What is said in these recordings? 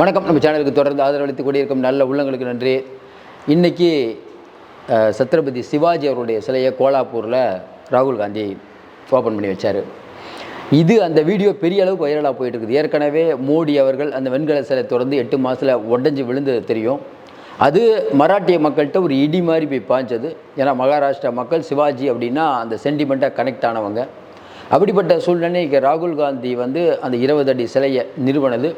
வணக்கம். நம்ம சேனலுக்கு தொடர்ந்து ஆதரவளித்து கொண்டிருக்கும் நல்ல உள்ளங்களுக்கு நன்றி. இன்றைக்கி சத்ரபதி சிவாஜி அவருடைய சிலையை கோலாப்பூரில் ராகுல் காந்தி ஓப்பன் பண்ணி வச்சார். இது அந்த வீடியோ பெரிய அளவுக்கு வைரலாக போயிட்டு இருக்குது ஏற்கனவே மோடி அவர்கள் அந்த வெண்கல சிலை திறந்து எட்டு மாதத்தில் உடஞ்சி விழுந்தது தெரியும். அது மராட்டிய மக்கள்கிட்ட ஒரு இடி மாதிரி போய் பாய்ஞ்சது ஏன்னா மகாராஷ்டிரா மக்கள் சிவாஜி அப்படின்னா அந்த சென்டிமெண்ட்டாக கனெக்ட் ஆனவங்க. அப்படிப்பட்ட சூழ்நிலைக்கு ராகுல் காந்தி வந்து அந்த இருபது அடி சிலையை நிறுவனது.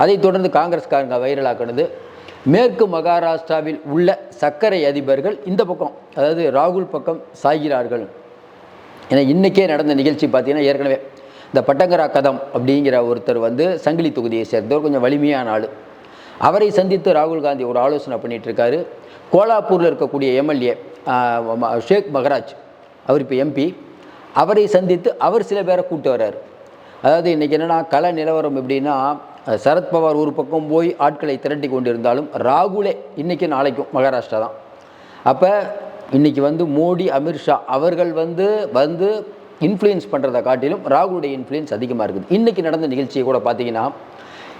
அதைத் தொடர்ந்து காங்கிரஸ்காரங்க வைரலாக்கினது. மேற்கு மகாராஷ்டிராவில் உள்ள சர்க்கரை அதிபர்கள் இந்த பக்கம் அதாவது ராகுல் பக்கம் சாய்கிறார்கள். ஏன்னா இன்றைக்கே நடந்த நிகழ்ச்சி பார்த்தீங்கன்னா ஏற்கனவே இந்த பட்டங்கரா கதம் அப்படிங்கிற ஒருத்தர் வந்து சங்கிலி தொகுதியை சேர்ந்தவர் கொஞ்சம் வலிமையான ஆள். அவரை சந்தித்து ராகுல் காந்தி ஒரு ஆலோசனை பண்ணிகிட்ருக்காரு கோலாப்பூரில் இருக்கக்கூடிய எம்எல்ஏ ஷேக் மகராஜ் அவர் இப்போ எம்பி அவரை சந்தித்து அவர் சில பேரை கூப்பிட்டு வர்றார். அதாவது இன்றைக்கி என்னென்னா கள நிலவரம் எப்படின்னா சரத்பவார் ஒரு பக்கம் போய் ஆட்களை திரட்டி கொண்டிருந்தாலும் ராகுலே இன்றைக்கி நாளைக்கும் மகாராஷ்டிரா தான். அப்போ இன்றைக்கி வந்து மோடி அமித்ஷா அவர்கள் வந்து வந்து இன்ஃப்ளூயன்ஸ் பண்ணுறதை காட்டிலும் ராகுலுடைய இன்ஃப்ளூயன்ஸ் அதிகமாக இருக்குது. இன்றைக்கி நடந்த நிகழ்ச்சியை கூட பார்த்தீங்கன்னா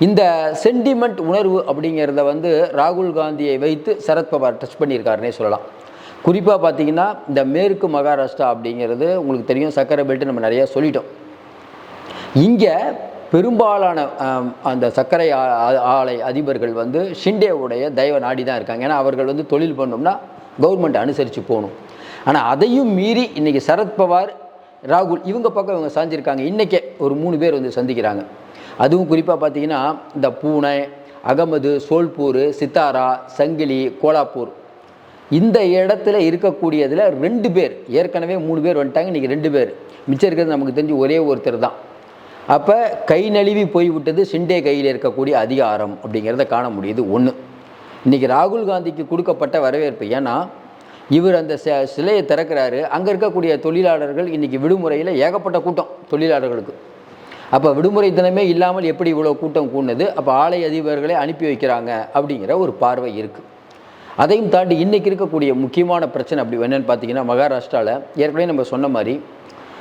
இந்த சென்டிமெண்ட் உணர்வு அப்படிங்கிறத வந்து ராகுல் காந்தியை வைத்து சரத்பவார் டச் பண்ணியிருக்காருனே சொல்லலாம். குறிப்பாக பார்த்தீங்கன்னா இந்த மேற்கு மகாராஷ்டிரா அப்படிங்கிறது உங்களுக்கு தெரியும் சக்கரை பெல்ட்டு நம்ம நிறையா சொல்லிட்டோம். இங்கே பெரும்பாலான அந்த சர்க்கரை ஆ- ஆ- ஆலை அதிபர்கள் வந்து ஷிண்டேவுடைய தயவு நாடி தான் இருக்காங்க. ஏன்னா அவர்கள் வந்து தொழில் பண்ணோம்னா கவர்மெண்ட் அனுசரித்து போகணும். ஆனால் அதையும் மீறி இன்றைக்கி சரத்பவார் ராகுல் இவங்க பக்கம் இவங்க சாஞ்சிருக்காங்க. இன்றைக்கே ஒரு மூணு பேர் வந்து சந்திக்கிறாங்க. அதுவும் குறிப்பாக பார்த்தீங்கன்னா இந்த பூனை அகமது சோல்பூர் சித்தாரா சங்கிலி கோலாப்பூர். இந்த இடத்துல இருக்கக்கூடியதில் ரெண்டு பேர் ஏற்கனவே மூணு பேர் வந்துட்டாங்க. இன்றைக்கி ரெண்டு பேர். மிச்சம் இருக்கிறது நமக்கு தெரிஞ்சு ஒரே ஒருத்தர் தான். அப்போ கை நழுவி போய்விட்டது ஷிண்டே கையில் இருக்கக்கூடிய அதிகாரம் அப்படிங்கிறத காண முடியுது ஒன்று இன்றைக்கி ராகுல் காந்திக்கு கொடுக்கப்பட்ட வரவேற்பு ஏன்னா இவர் அந்த ச- சிலையை திறக்கிறாரு. அங்கே இருக்கக்கூடிய தொழிலாளர்கள் இன்றைக்கி விடுமுறையில் ஏகப்பட்ட கூட்டம் தொழிலாளர்களுக்கு. அப்போ விடுமுறை தினமே இல்லாமல் எப்படி இவ்வளோ கூட்டம் கூடுனது? அப்போ ஆலை அதிபர்களை அனுப்பி வைக்கிறாங்க அப்படிங்கிற ஒரு பார்வை இருக்குது அதையும் தாண்டி இன்றைக்கி இருக்கக்கூடிய முக்கியமான பிரச்சனை அப்படி என்னென்னு பார்த்தீங்கன்னா மகாராஷ்டிராவில் ஏற்கனவே நம்ம சொன்ன மாதிரி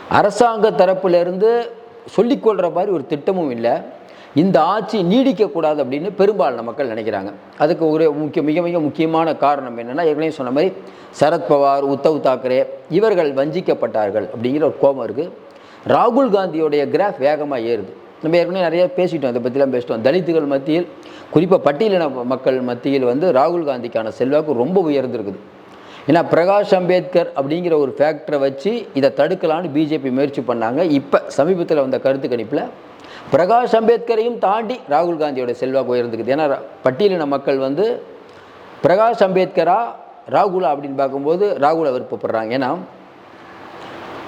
அரசாங்க தரப்புலேருந்து சொல்லிக்கொள்கிற மாதிரி ஒரு திட்டமும் இல்லை. இந்த ஆட்சி நீடிக்கக்கூடாது அப்படின்னு பெரும்பாலான மக்கள் நினைக்கிறாங்க. அதுக்கு ஒரு முக்கிய மிக மிக முக்கியமான காரணம் என்னென்னா ஏற்கனவே சொன்ன மாதிரி சரத்பவார் உத்தவ் தாக்கரே இவர்கள் வஞ்சிக்கப்பட்டார்கள் அப்படிங்கிற ஒரு கோபம் இருக்குது ராகுல் காந்தியோடைய கிராஃப் வேகமாக ஏறுது. நம்ம ஏற்கனவே நிறைய பேசிட்டோம். இதை பற்றிலாம் பேசிட்டோம். தலித்துகள் மத்தியில் குறிப்பாக பட்டியலின மக்கள் மத்தியில் வந்து ராகுல் காந்திக்கான செல்வாக்கு ரொம்ப உயர்ந்திருக்குது. ஏன்னா பிரகாஷ் அம்பேத்கர் அப்படிங்கிற ஒரு ஃபேக்டரை வச்சு இதை தடுக்கலான்னு பிஜேபி முயற்சி பண்ணாங்க. இப்போ சமீபத்தில் வந்த கருத்து கணிப்பில் பிரகாஷ் அம்பேத்கரையும் தாண்டி ராகுல் காந்தியோட செல்வாக்கு உயர்ந்துக்குது. ஏன்னா பட்டியலின மக்கள் வந்து பிரகாஷ் அம்பேத்கரா ராகுலா அப்படின்னு பார்க்கும்போது ராகுலை விருப்பப்படுறாங்க. ஏன்னா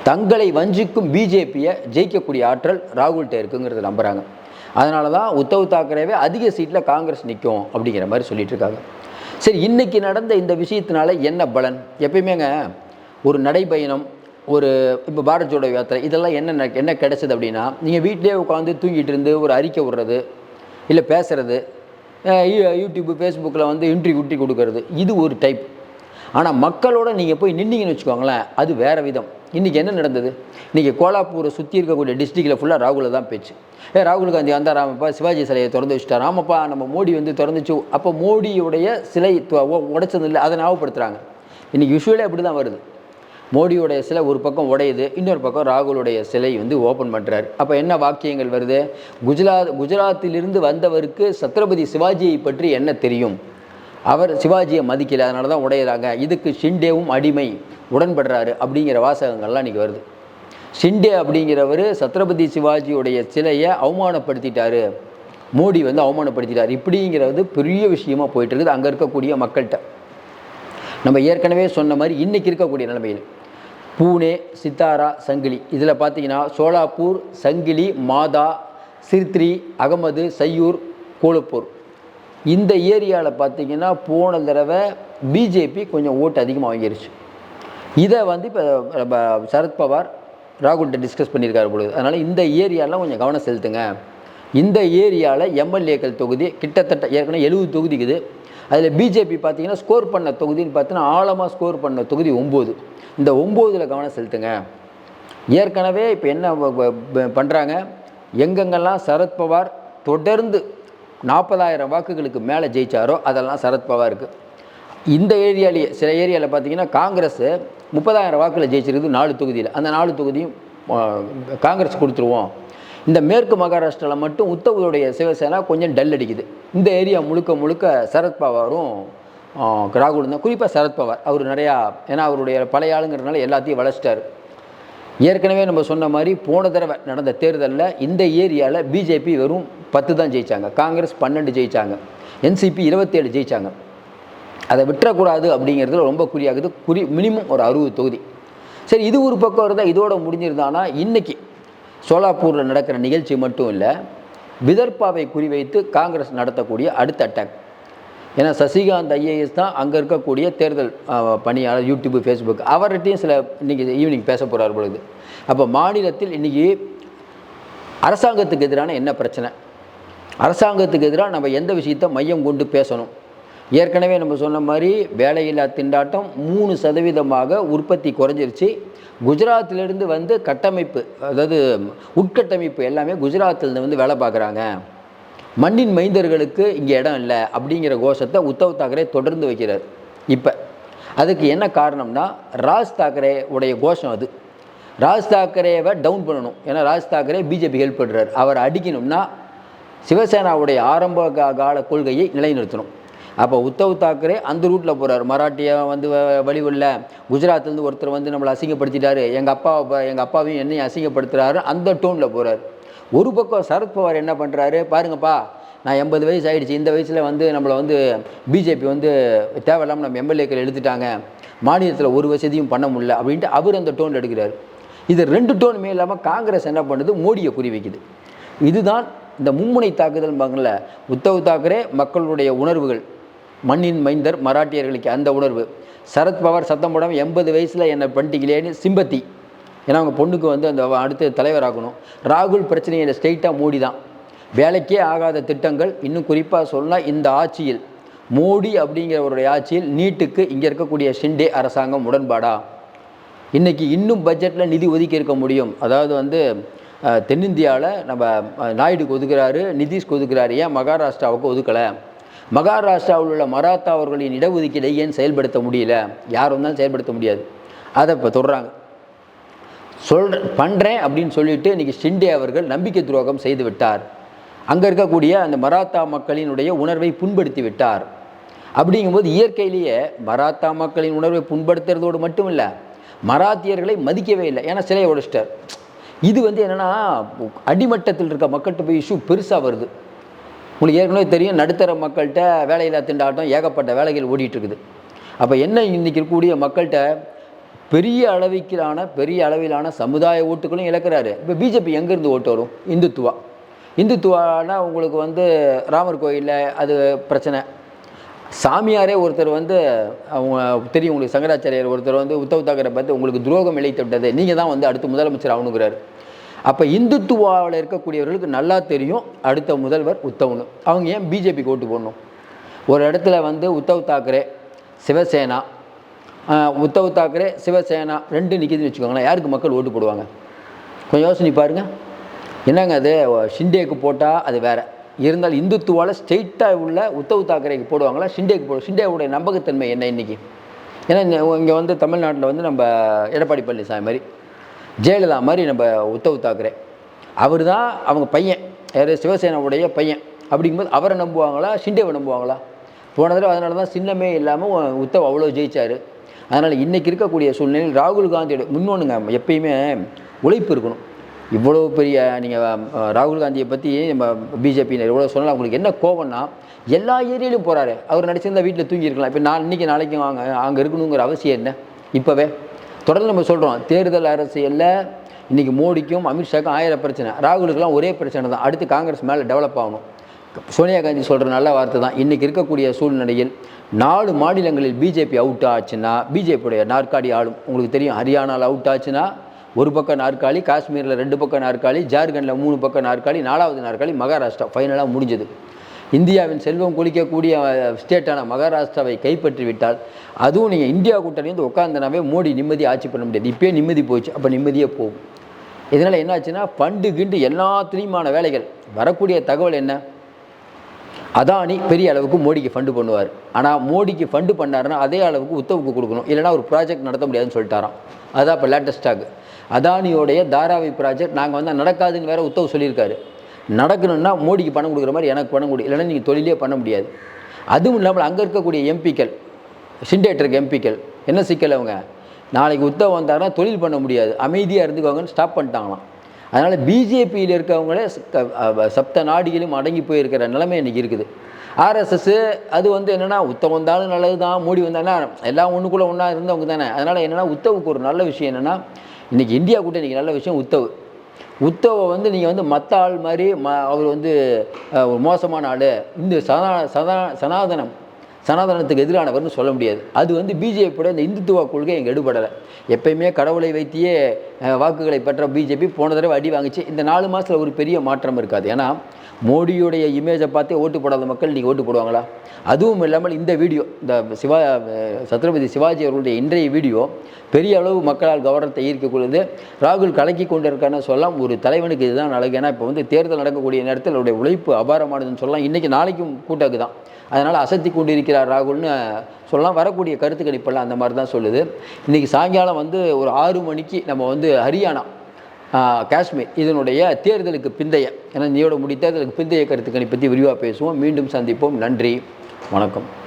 தங்களை வஞ்சிக்கும் பிஜேபியை ஜெயிக்கக்கூடிய ஆற்றல் ராகுல்கிட்ட இருக்குங்கிறத நம்புகிறாங்க அதனால தான் உத்தவ் தாக்கரேவே அதிக சீட்டில் காங்கிரஸ் நிற்கும் அப்படிங்கிற மாதிரி சொல்லிட்டு இருக்காங்க. சரி இன்னைக்கு நடந்த இந்த விஷயத்தினால என்ன பலன்? எப்பயுமேங்க ஒரு நடைபயணம் ஒரு இப்போ பாரத் ஜோடோ யாத்திரை இதெல்லாம் என்ன என்ன கிடைச்சது அப்படின்னா நீங்கள் வீட்டிலே உட்காந்து தூங்கிட்டு இருந்து ஒரு அறிக்கை விடுறது இல்லை பேசுறது யூடியூப்பு ஃபேஸ்புக்கில் வந்து இன்ட்ரி குட்டி கொடுக்கறது இது ஒரு டைப் ஆனால் மக்களோட நீங்கள் போய் நின்னீங்கன்னு வச்சுக்கோங்களேன் அது வேறு விதம். இன்றைக்கி என்ன நடந்தது? இன்றைக்கி கோலாப்பூரை சுற்றி இருக்கக்கூடிய டிஸ்ட்ரிக்டில் ஃபுல்லாக ராகுல தான் பேச்சு. ஏ ராகுல் காந்தி வந்தார் ராமப்பா சிவாஜி சிலையை திறந்து வச்சுட்டார் ஆமாப்பா நம்ம மோடி வந்து திறந்துச்சு அப்போ மோடியுடைய சிலை து- உடைச்சது இல்லை அதை ஞாபகப்படுத்துகிறாங்க இன்றைக்கி விஷுவலே அப்படி தான் வருது. மோடியோடைய சிலை ஒரு பக்கம் உடையுது இன்னொரு பக்கம் ராகுலுடைய சிலை வந்து ஓப்பன் பண்ணுறாரு அப்போ என்ன வாக்கியங்கள் வருது? குஜராத் குஜராத்திலிருந்து வந்தவருக்கு சத்ரபதி சிவாஜியை பற்றி என்ன தெரியும்? அவர் சிவாஜியை மதிக்கல அதனால தான் உடையிறாங்க இதுக்கு ஷிண்டேவும் அடிமை உடன்படுறாரு அப்படிங்கிற வாசகங்கள்லாம் இன்றைக்கி வருது. ஷிண்டே அப்படிங்கிறவர் சத்ரபதி சிவாஜியுடைய சிலையை அவமானப்படுத்திட்டாரு. மோடி வந்து அவமானப்படுத்திட்டார். இப்படிங்கிறது பெரிய விஷயமா போயிட்டு இருக்குது அங்கே இருக்கக்கூடிய மக்கள்கிட்ட. நம்ம ஏற்கனவே சொன்ன மாதிரி இன்றைக்கி இருக்கக்கூடிய நிலைமையில் பூனே சித்தாரா சங்கிலி. இதில் பார்த்தீங்கன்னா சோலாப்பூர் சங்கிலி மாதா சிர்த்ரி அகமது சையூர் கோலப்பூர். இந்த ஏரியாவில் பார்த்தீங்கன்னா போன தடவை பிஜேபி கொஞ்சம் ஓட்டு அதிகமாக வாங்கிருச்சு. இதை வந்து இப்போ நம்ம சரத்பவார் ராகுல்கிட்ட டிஸ்கஸ் பண்ணியிருக்காரு பொழுது. அதனால் இந்த ஏரியாலாம் கொஞ்சம் கவனம் செலுத்துங்க. இந்த ஏரியாவில் எம்எல்ஏக்கள் தொகுதி கிட்டத்தட்ட ஏற்கனவே எழுபது தொகுதிக்குது. அதில் பிஜேபி பார்த்தீங்கன்னா ஸ்கோர் பண்ண தொகுதின்னு பார்த்தீங்கன்னா ஆழமாக ஸ்கோர் பண்ண தொகுதி ஒம்பது. இந்த ஒம்போதில் கவனம் செலுத்துங்க. ஏற்கனவே இப்போ என்ன பண்ணுறாங்க எங்கெங்கெல்லாம் சரத்பவார் தொடர்ந்து நாற்பதாயிரம் வாக்குகளுக்கு மேலே ஜெயிச்சாரோ அதெல்லாம் சரத்பவாருக்கு இந்த ஏரியாலேயே சில ஏரியாவில் பார்த்தீங்கன்னா காங்கிரஸ் முப்பதாயிரம் வாக்கில் ஜெயிச்சிருக்குது நாலு தொகுதியில். அந்த நாலு தொகுதியும் காங்கிரஸ் கொடுத்துருவோம். இந்த மேற்கு மகாராஷ்டிராவில் மட்டும் உத்தவுடைய சிவசேனா கொஞ்சம் டல் அடிக்குது. இந்த ஏரியா முழுக்க முழுக்க சரத்பவாரும் ஆ, ராகுலும் தான். குறிப்பாக சரத்பவார் அவர் நிறையா ஏன்னா அவருடைய பழைய ஆளுங்கிறதுனால எல்லாத்தையும் வளர்ச்சிட்டார். ஏற்கனவே நம்ம சொன்ன மாதிரி போன தடவை நடந்த தேர்தலில் இந்த ஏரியாவில் பிஜேபி வெறும் பத்து தான் ஜெயிச்சாங்க. காங்கிரஸ் பன்னெண்டு ஜெயிச்சாங்க. என்சிபி இருபத்தேழு ஜெயிச்சாங்க. அதை விட்டுறக்கூடாது அப்படிங்கிறதுல ரொம்ப குறியாகுது. குறி மினிமம் ஒரு அறுபது தொகுதி. சரி இது ஒரு பக்கம் இருந்தால் இதோட முடிஞ்சிருந்தானா? இன்றைக்கி சோலாப்பூரில் நடக்கிற நிகழ்ச்சி மட்டும் இல்லை விதர்பாவை குறிவைத்து காங்கிரஸ் நடத்தக்கூடிய அடுத்த அட்டாக் ஏன்னா சசிகாந்த் ஐஏஎஸ் தான் அங்கே இருக்கக்கூடிய தேர்தல் பணியாளர் யூடியூப் ஃபேஸ்புக் அவர்கிட்டையும் சில இன்றைக்கி ஈவினிங் பேச போகிறார் பொழுது. அப்போ மாநிலத்தில் இன்றைக்கி அரசாங்கத்துக்கு எதிரான என்ன பிரச்சனை? அரசாங்கத்துக்கு எதிராக நம்ம எந்த விஷயத்தை மையம் கொண்டு பேசணும்? ஏற்கனவே நம்ம சொன்ன மாதிரி வேலையில்லா திண்டாட்டம் மூணு சதவீதமாக உற்பத்தி குறைஞ்சிருச்சு. குஜராத்திலிருந்து வந்து கட்டமைப்பு அதாவது உட்கட்டமைப்பு எல்லாமே குஜராத்திலிருந்து வந்து வேலை பார்க்குறாங்க. மண்ணின் மைந்தர்களுக்கு இங்கே இடம் இல்லை அப்படிங்கிற கோஷத்தை உத்தவ் தாக்கரே தொடர்ந்து வைக்கிறார். இப்போ அதுக்கு என்ன காரணம்னா ராஜ் தாக்கரே உடைய கோஷம் அது. ராஜ் தாக்கரேவை டவுன் பண்ணணும். ஏன்னா ராஜ் தாக்கரே பிஜேபி ஹெல்ப் பண்ணுறார் அவர் அடிக்கணும்னா சிவசேனாவுடைய ஆரம்ப கா- கால கொள்கையை நிலைநிறுத்தணும். அப்போ உத்தவ் தாக்கரே அந்த ரூட்டில் போகிறார் மராட்டியா வந்து வ- வழிவில்ல குஜராத்லேருந்து ஒருத்தர் வந்து நம்மளை அசிங்கப்படுத்திட்டாரு. எங்கள் அப்பா எங்கள் அப்பாவையும் என்னையும் அசிங்கப்படுத்துகிறாரு அந்த டோனில் போகிறார் ஒரு பக்கம் சரத்பவார் என்ன பண்ணுறாரு பாருங்கப்பா நான் எண்பது வயசு ஆகிடுச்சு இந்த வயசில் வந்து நம்மளை வந்து பிஜேபி வந்து தேவையில்லாமல் நம்ம எம்எல்ஏக்கள் எடுத்துட்டாங்க. மாநிலத்தில் ஒரு வசதியும் பண்ண முடியல அப்படின்ட்டு அவர் அந்த டோனில் எடுக்கிறார். இது ரெண்டு டோனுமே இல்லாமல் காங்கிரஸ் என்ன பண்ணுது? மோடியை குறி வைக்குது. இதுதான் இந்த மும்முனை தாக்குதல் மகனில் உத்தவ் தாக்கரே மக்களுடைய உணர்வுகள் மண்ணின் மைந்தர் மராட்டியர்களுக்கு அந்த உணர்வு. சரத்பவார் சத்தம் போடாமல் எண்பது வயசில் என்னை பண்ணிட்டீங்களேன்னு சிம்பத்தி. ஏன்னா அவங்க பொண்ணுக்கு வந்து அந்த அடுத்து தலைவராகணும். ராகுல் பிரச்சனையை ஸ்ட்ரெயிட்டாக மோடி தான் வேலைக்கே ஆகாத திட்டங்கள் இன்னும் குறிப்பாக சொன்னால் இந்த ஆட்சியில் மோடி அப்படிங்கிறவருடைய ஆட்சியில் நீட்டுக்கு இங்கே இருக்கக்கூடிய ஷிண்டே அரசாங்கம் உடன்பாடா? இன்றைக்கி இன்னும் பட்ஜெட்டில் நிதி ஒதுக்கி இருக்க முடியும். அதாவது வந்து தென்னிந்தியாவில் நம்ம நாயுடுக்கு ஒதுக்குறாரு நிதிஷ்க்கு ஒதுக்குறாரு. ஏன் மகாராஷ்டிராவுக்கு ஒதுக்கலை? மகாராஷ்டிராவில் உள்ள மராத்தா அவர்களின் இடஒதுக்கீடை ஏன் செயல்படுத்த முடியல? யாரும் தான் செயல்படுத்த முடியாது. அதை இப்போ தொடுறாங்க. சொல்ற பண்ணுறேன் அப்படின்னு சொல்லிட்டு இன்றைக்கி ஷிண்டே அவர்கள் நம்பிக்கை துரோகம் செய்து விட்டார். அங்கே இருக்கக்கூடிய அந்த மராத்தா மக்களினுடைய உணர்வை புண்படுத்தி விட்டார். அப்படிங்கும்போது இயற்கையிலேயே மராத்தா மக்களின் உணர்வை புண்படுத்துறதோடு மட்டும் இல்லை மராத்தியர்களை மதிக்கவே இல்லை. ஏன்னா சிலையை உடைச்சிட்டார். இது வந்து என்னென்னா அடிமட்டத்தில் இருக்க மக்கள்கிட்ட போய் இஷ்யூ பெருசாக வருது. உங்களுக்கு ஏற்கனவே தெரியும் நடுத்தர மக்கள்கிட்ட வேலையில்லா திண்டாட்டம் ஏகப்பட்ட வேலைகள் ஓடிட்டுருக்குது அப்போ என்ன இன்றைக்கி இருக்கக்கூடிய மக்கள்கிட்ட பெரிய அளவிலான பெரிய அளவிலான சமுதாய ஓட்டுகளும் இழக்கிறாரு. இப்போ பிஜேபி எங்கேருந்து ஓட்டு வரும்? இந்துத்துவா. இந்துத்துவானா உங்களுக்கு வந்து ராமர் கோயிலில் அது பிரச்சனை. சாமியாரே ஒருத்தர் வந்து அவங்க தெரியும் உங்களுக்கு சங்கராச்சாரியார் ஒருத்தர் வந்து உத்தவ் தாக்கரை பார்த்து உங்களுக்கு துரோகம் இழைத்து விட்டது. நீங்கள் தான் வந்து அடுத்து முதலமைச்சர் ஆகணுங்கிறார். அப்போ இந்துத்துவாவில் இருக்கக்கூடியவர்களுக்கு நல்லா தெரியும் அடுத்த முதல்வர் உத்தவ்னு. அவங்க ஏன் பிஜேபிக்கு ஓட்டு போடணும்? ஒரு இடத்துல வந்து உத்தவ் தாக்கரே சிவசேனா உத்தவ் தாக்கரே சிவசேனா ரெண்டு நிற்கிதுன்னு வச்சுக்கோங்களேன் யாருக்கு மக்கள் ஓட்டு போடுவாங்க? கொஞ்சம் யோசனை பாருங்கள் என்னங்க அது? ஷிண்டேக்கு போட்டால் அது வேறு. இருந்தால் இந்துத்துவால் ஸ்ட்ரெயிட்டாக உள்ள உத்தவ் தாக்கரேக்கு போடுவாங்களா? ஷிண்டேக்கு போடு ஷிண்டேவுடைய நம்பகத்தன்மை என்ன இன்னைக்கு? ஏன்னா இங்கே வந்து தமிழ்நாட்டில் வந்து நம்ம எடப்பாடி பழனிசாமி மாதிரி ஜெயலலிதா மாதிரி நம்ம உத்தவ் தாக்கரே. அவர் தான் அவங்க பையன். யார்? சிவசேனாவுடைய பையன். அப்படிங்கும்போது அவரை நம்புவாங்களா? ஷிண்டேவை நம்புவாங்களா? போன தடவை அதனால தான் சின்னமே இல்லாமல் உத்தவ் அவ்வளோ ஜெயித்தார் அதனால் இன்றைக்கி இருக்கக்கூடிய சூழ்நிலையில் ராகுல் காந்தியோட முன்னொன்றுங்க எப்பயுமே உழைப்பு இருக்கணும். இவ்வளோ பெரிய நீங்கள் ராகுல் காந்தியை பற்றி நம்ம பிஜேபியினர் இவ்வளோ சொல்லலாம். உங்களுக்கு என்ன கோவம்னா எல்லா ஏரியாலையும் போகிறாரு அவர் நடிச்சிருந்தா வீட்டில் தூங்கியிருக்கலாம் இப்போ நான் இன்றைக்கி நாளைக்கு வாங்க அங்கே இருக்கணுங்கிற அவசியம் என்ன? இப்போவே. தொடர்ந்து நம்ம சொல்கிறோம் தேர்தல் அரசியலில் இன்றைக்கி மோடிக்கும் அமித்ஷாக்கும் ஆயிரம் பிரச்சனை. ராகுலுக்கெல்லாம் ஒரே பிரச்சனை தான். அடுத்து காங்கிரஸ் மேலே டெவலப் ஆகணும். சோனியா காந்தி சொல்கிற நல்ல வார்த்தை தான். இன்றைக்கி இருக்கக்கூடிய சூழ்நிலையில் நாலு மாநிலங்களில் பிஜேபி அவுட் ஆச்சுன்னா பிஜேபியுடைய நாற்காலி ஆளும். உங்களுக்கு தெரியும் ஹரியானாவில் அவுட் ஆச்சுன்னா ஒரு பக்கம் நாற்காலி காஷ்மீரில் ரெண்டு பக்கம் நாற்காலி ஜார்க்கண்டில் மூணு பக்கம் நாற்காலி நாலாவது நாற்காலி மகாராஷ்டிரா ஃபைனலாக முடிஞ்சது. இந்தியாவின் செல்வம் குளிக்கக்கூடிய ஸ்டேட்டான மகாராஷ்டிராவை கைப்பற்றி விட்டால் அதுவும் நீங்கள் இந்தியா கூட்டணி வந்து உட்காந்தனாவே மோடி நிம்மதி ஆட்சி பண்ண முடியாது. இப்போயே நிம்மதி போச்சு அப்போ நிம்மதியே போகும். இதனால் என்னாச்சுன்னா பண்டு கிண்டு எல்லாத்துலேயுமான வேலைகள். வரக்கூடிய தகவல் என்ன? அதானி பெரிய அளவுக்கு மோடிக்கு ஃபண்டு பண்ணுவார். ஆனால் மோடிக்கு ஃபண்டு பண்ணாருன்னா அதே அளவுக்கு உத்தவுக்கு கொடுக்கணும். இல்லைனா ஒரு ப்ராஜெக்ட் நடத்த முடியாதுன்னு சொல்லிட்டாராம். அதான் இப்போ லேட்டஸ்டாக அதானியோடைய தாராவி ப்ராஜெக்ட் நாங்கள் வந்து நடக்காதுன்னு வேறு உத்தவ் சொல்லியிருக்காரு. நடக்கணும்னா மோடிக்கு பணம் கொடுக்குற மாதிரி எனக்கு பணம் கொடு. இல்லைன்னா நீங்கள் தொழிலே பண்ண முடியாது. அதுவும் இல்லாமல் அங்கே இருக்கக்கூடிய எம்பிக்கள் சிண்டேட்டருக்கு எம்பிக்கள் என்ன சிக்கல் அவங்க? நாளைக்கு உத்தவ் வந்தாருன்னா தொழில் பண்ண முடியாது. அமைதியாக இருந்துக்கோங்கன்னு ஸ்டாப் பண்ணிட்டாங்களாம். அதனால் பிஜேபியில் இருக்கவங்களே சப்த நாடிகளும் அடங்கி போயிருக்கிற நிலைமை இன்றைக்கி இருக்குது. ஆர்எஸ்எஸ் அது வந்து என்னென்னா உத்தவ் வந்தாலும் நல்லது தான் மோடி வந்தாங்கன்னா எல்லாம் ஒன்றுக்குள்ளே ஒன்றா இருந்தவங்க தானே. அதனால் என்னென்னா உத்தவுக்கு ஒரு நல்ல விஷயம் என்னென்னா இன்றைக்கி இந்தியா கூட இன்றைக்கி நல்ல விஷயம் உத்தவு. உத்தவை வந்து நீங்கள் வந்து மற்ற ஆள் மாதிரி ம அவர் வந்து ஒரு மோசமான ஆள். இந்த சனா சதா சனாதனம் சனாதனத்துக்கு எதிரானவர்னு சொல்ல முடியாது. அது வந்து பிஜேபியோட இந்த இந்துத்துவ கொள்கை எங்கள் எடுபடலை. எப்பயுமே கடவுளை வைத்தியே வாக்குகளை பெற்ற பிஜேபி போன தடவை அடி வாங்கிச்சு. இந்த நாலு மாதத்தில் ஒரு பெரிய மாற்றம் இருக்காது. ஏன்னா மோடியுடைய இமேஜை பார்த்தே ஓட்டு போடாத மக்கள் இன்றைக்கி ஓட்டு போடுவாங்களா? அதுவும் இல்லாமல் இந்த வீடியோ இந்த சிவா சத்ரபதி சிவாஜி அவர்களுடைய இன்றைய வீடியோ பெரிய அளவு மக்களால் கவனத்தை ஈர்க்கக்கூடியது. ராகுல் கலக்கி கொண்டிருக்கான்னு சொல்லலாம். ஒரு தலைவனுக்கு இதுதான் அழகு. ஏன்னா இப்போ வந்து தேர்தல் நடக்கக்கூடிய நேரத்தில் அவருடைய உழைப்பு அபாரமானதுன்னு சொல்லலாம். இன்றைக்கி நாளைக்கும் கூட்டாக்கு தான். அதனால் அசத்தி கொண்டிருக்கிறார் ராகுல்னு சொல்லலாம். வரக்கூடிய கருத்து கணிப்பெல்லாம் அந்த மாதிரி தான் சொல்லுது. இன்றைக்கி சாயங்காலம் வந்து ஒரு ஆறு மணிக்கு நம்ம வந்து ஹரியானா காஷ்மீர். இதனுடைய தேர்தலுக்கு பிந்தைய ஏன்னா நீயோட முடித்த தேர்தலுக்கு பிந்தைய கருத்துக்களை பற்றி விரிவாக பேசுவோம். மீண்டும் சந்திப்போம். நன்றி. வணக்கம்.